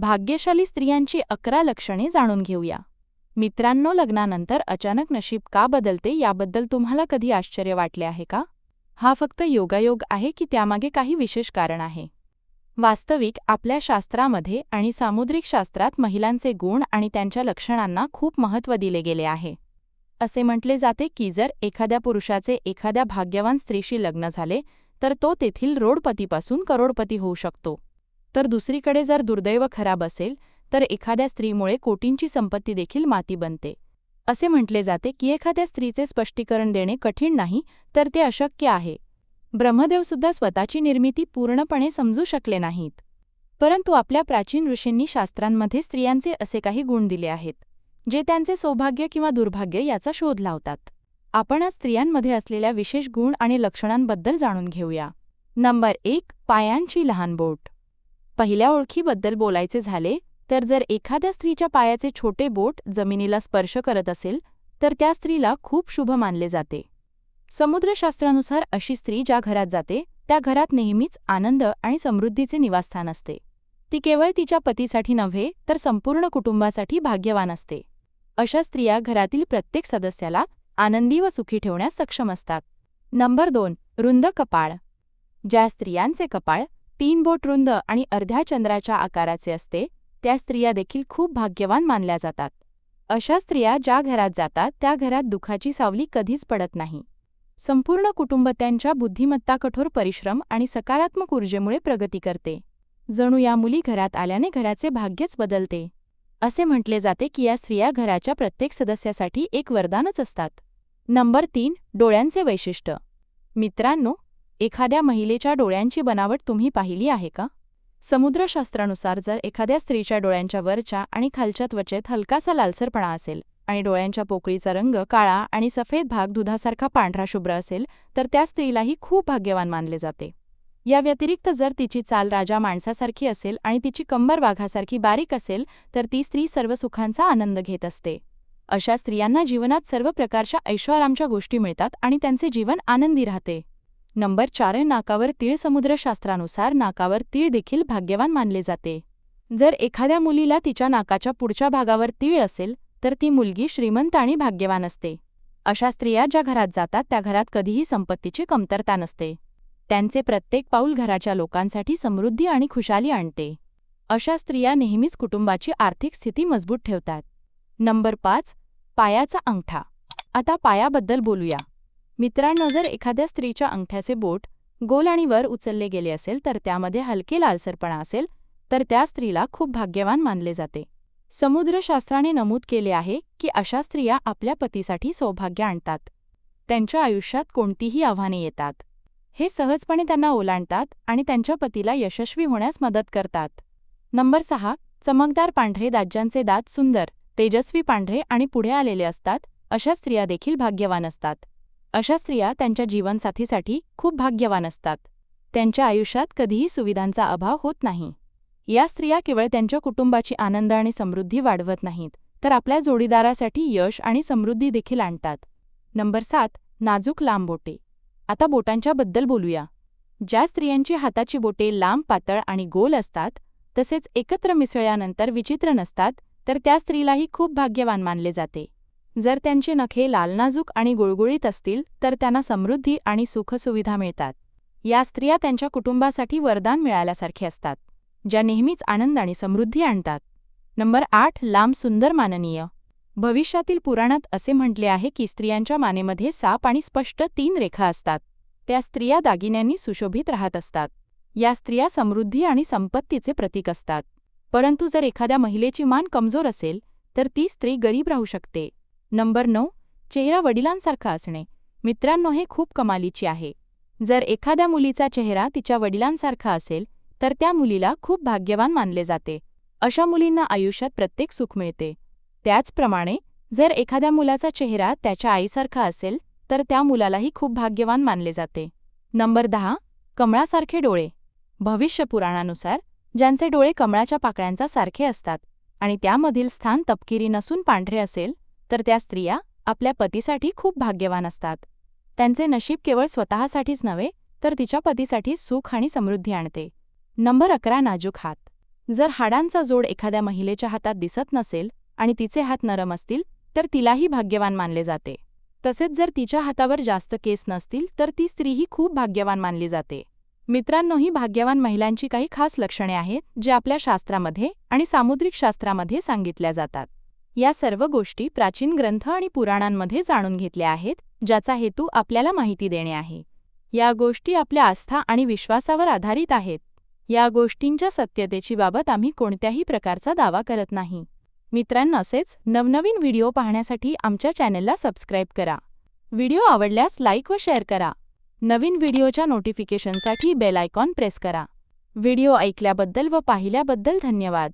भाग्यशाली स्त्रियांची अकरा लक्षणे जाणून घेऊया. मित्रांनो लग्नानंतर अचानक नशीब का बदलते याबद्दल तुम्हाला कधी आश्चर्य वाटले आहे का? हा फक्त योगायोग आहे की त्यामागे काही विशेष कारण आहे? वास्तविक आपल्या शास्त्रामध्ये आणि सामुद्रिक शास्त्रात महिलांचे गुण आणि त्यांच्या लक्षणांना खूप महत्त्व दिले गेले आहे. असे म्हटले जाते की जर एखाद्या पुरुषाचे एखाद्या भाग्यवान स्त्रीशी लग्न झाले तर तो तेथील रोडपतीपासून करोडपती होऊ शकतो. तर दुसरीकडे जर दुर्दैव खराब असेल तर एखाद्या स्त्रीमुळे कोटींची संपत्ती देखील माती बनते. असे म्हटले जाते की एखाद्या स्त्रीचे स्पष्टीकरण देणे कठीण नाही तर ते अशक्य आहे. ब्रह्मदेवसुद्धा स्वतःची निर्मिती पूर्णपणे समजू शकले नाहीत. परंतु आपल्या प्राचीन ऋषींनी शास्त्रांमध्ये स्त्रियांचे असे काही गुण दिले आहेत जे त्यांचे सौभाग्य किंवा दुर्भाग्य याचा शोध लावतात. आपण आज स्त्रियांमध्ये असलेल्या विशेष गुण आणि लक्षणांबद्दल जाणून घेऊया. नंबर एक पायांची लहान बोट. पहिल्या ओळखीबद्दल बोलायचे झाले तर जर एखाद्या स्त्रीच्या पायाचे छोटे बोट जमिनीला स्पर्श करत असेल तर त्या स्त्रीला खूप शुभ मानले जाते. समुद्रशास्त्रानुसार अशी स्त्री ज्या घरात जाते त्या घरात नेहमीच आनंद आणि समृद्धीचे निवासस्थान असते. ती केवळ तिच्या पतीसाठी नव्हे तर संपूर्ण कुटुंबासाठी भाग्यवान असते. अशा स्त्रिया घरातील प्रत्येक सदस्याला आनंदी व सुखी ठेवण्यास सक्षम असतात. नंबर दोन रुंद कपाळ. ज्या स्त्रियांचे कपाळ तीन बोट रुंद आणि अर्ध्या चंद्राच्या आकाराचे असते त्या स्त्रिया देखील खूप भाग्यवान मानल्या जातात. अशा स्त्रिया ज्या घरात जातात त्या घरात दुखाची सावली कधीच पडत नाही. संपूर्ण कुटुंब त्यांच्या बुद्धिमत्ता कठोर परिश्रम आणि सकारात्मक ऊर्जेमुळे प्रगती करते. जणू या मुली घरात आल्याने घराचे भाग्यच बदलते. असे म्हटले जाते की या स्त्रिया घराच्या प्रत्येक सदस्यासाठी एक वरदानच असतात. नंबर तीन डोळ्यांचे वैशिष्ट्य. मित्रांनो एखाद्या महिलेच्या डोळ्यांची बनावट तुम्ही पाहिली आहे का? समुद्रशास्त्रानुसार जर एखाद्या स्त्रीच्या डोळ्यांच्या वरच्या आणि खालच्या त्वचेत हलकासा लालसरपणा असेल आणि डोळ्यांच्या पोकळीचा रंग काळा आणि सफेद भाग दुधासारखा पांढरा शुभ्र असेल तर त्या स्त्रीलाही खूप भाग्यवान मानले जाते. या व्यतिरिक्त जर तिची चाल राजा माणसासारखी असेल आणि तिची कंबर वाघासारखी बारीक असेल तर ती स्त्री सर्व सुखांचा आनंद घेत असते. अशा स्त्रियांना जीवनात सर्व प्रकारच्या ऐश्वरामच्या गोष्टी मिळतात आणि त्यांचे जीवन आनंदी राहते. नंबर चार नाकावर तीळ समुद्रशास्त्रानुसार नाकावर तीळ देखील भाग्यवान मानले जाते. जर एखाद्या मुलीला तिच्या नाकाच्या पुढच्या भागावर तीळ असेल तर ती मुलगी श्रीमंत आणि भाग्यवान असते. अशा स्त्रिया ज्या घरात जातात त्या घरात कधीही संपत्तीची कमतरता नसते. त्यांचे प्रत्येक पाऊल घराच्या लोकांसाठी समृद्धी आणि खुशाली आणते. अशा स्त्रिया नेहमीच कुटुंबाची आर्थिक स्थिती मजबूत ठेवतात. नंबर पाच पायाचा अंगठा. आता पायाबद्दल बोलूया. मित्रांनो जर एखाद्या स्त्रीच्या अंगठ्याचे बोट गोल आणि वर उचलले गेले असेल तर त्यामध्ये हलके लालसरपणा असेल तर त्या स्त्रीला खूप भाग्यवान मानले जाते. समुद्रशास्त्राने नमूद केले आहे की अशा स्त्रिया आपल्या पतीसाठी सौभाग्य आणतात. त्यांच्या आयुष्यात कोणतीही आव्हाने येतात. हे सहजपणे त्यांना ओलांडतात आणि त्यांच्या पतीला यशस्वी होण्यास मदत करतात. नंबर सहा चमकदार पांढरे दाज्यांचे दात सुंदर तेजस्वी पांढरे आणि पुढे आलेले असतात अशा स्त्रिया देखील भाग्यवान असतात. अशा स्त्रिया त्यांच्या जीवनसाथीसाठी खूप भाग्यवान असतात. त्यांच्या आयुष्यात कधीही सुविधांचा अभाव होत नाही. या स्त्रिया केवळ त्यांच्या कुटुंबाची आनंद आणि समृद्धी वाढवत नाहीत तर आपल्या जोडीदारासाठी यश आणि समृद्धी देखील आणतात. नंबर सात नाजूक लांब बोटे. आता बोटांच्या बद्दल बोलूया. ज्या स्त्रियांची हाताची बोटे लांब पातळ आणि गोल असतात तसेच एकत्र मिसळल्यानंतर विचित्र नसतात तर त्या स्त्रीलाही खूप भाग्यवान मानले जाते. जर त्यांचे नखे लालनाजूक आणि गुळगुळीत असतील तर त्यांना समृद्धी आणि सुखसुविधा मिळतात. या स्त्रिया त्यांच्या कुटुंबासाठी वरदान मिळाल्यासारखे असतात ज्या नेहमीच आनंद आणि समृद्धी आणतात. नंबर आठ लांब सुंदर माननीय. भविष्यातील पुराणात असे म्हटले आहे की स्त्रियांच्या मानेमध्ये साप आणि स्पष्ट तीन रेखा असतात. त्या स्त्रिया दागिन्यांनी सुशोभित राहत असतात. या स्त्रिया समृद्धी आणि संपत्तीचे प्रतीक असतात. परंतु जर एखाद्या महिलेची मान कमजोर असेल तर ती स्त्री गरीब राहू शकते. नंबर नऊ चेहरा वडिलांसारखा असणे. मित्रांनो हे खूप कमालीची आहे. जर एखाद्या मुलीचा चेहरा तिच्या वडिलांसारखा असेल तर त्या मुलीला खूप भाग्यवान मानले जाते. अशा मुलींना आयुष्यात प्रत्येक सुख मिळते. त्याचप्रमाणे जर एखाद्या मुलाचा चेहरा त्याच्या आईसारखा असेल तर त्या मुलालाही खूप भाग्यवान मानले जाते. नंबर दहा कमळासारखे डोळे. भविष्यपुराणानुसार ज्यांचे डोळे कमळाच्या पाकळ्यांचा सारखे असतात आणि त्यामधील स्थान तपकिरी नसून पांढरे असेल तर त्या स्त्रिया आपल्या पतीसाठी खूप भाग्यवान असतात. त्यांचे नशीब केवळ स्वतःसाठीच नव्हे तर तिच्या पतीसाठी सुख आणि समृद्धी आणते. नंबर अकरा नाजूक हात. जर हाडांचा जोड एखाद्या महिलेच्या हातात दिसत नसेल आणि तिचे हात नरम असतील तर तिलाही भाग्यवान मानले जाते. तसेच जर तिच्या हातावर जास्त केस नसतील तर ती स्त्रीही खूप भाग्यवान मानली जाते. मित्रांनो ही भाग्यवान महिलांची काही खास लक्षणे आहेत जे आपल्या शास्त्रामध्ये आणि सामुद्रिक शास्त्रामध्ये सांगितल्या जातात. या सर्व गोष्टी प्राचीन ग्रंथ आणि पुराणांमध्ये जाणून घेतल्या आहेत ज्याचा हेतू आपल्याला माहिती देणे आहे. या गोष्टी आपल्या आस्था आणि विश्वासावर आधारित आहेत. या गोष्टींच्या सत्यतेची बाबत आम्ही कोणत्याही प्रकारचा दावा करत नाही. मित्रांनो असेच नवनवीन व्हिडिओ पाहण्यासाठी आमच्या चॅनेलला सबस्क्राईब करा. व्हिडिओ आवडल्यास लाईक व शेअर करा. नवीन व्हिडिओच्या नोटिफिकेशनसाठी बेल आयकॉन प्रेस करा. व्हिडिओ ऐकल्याबद्दल व पाहिल्याबद्दल धन्यवाद.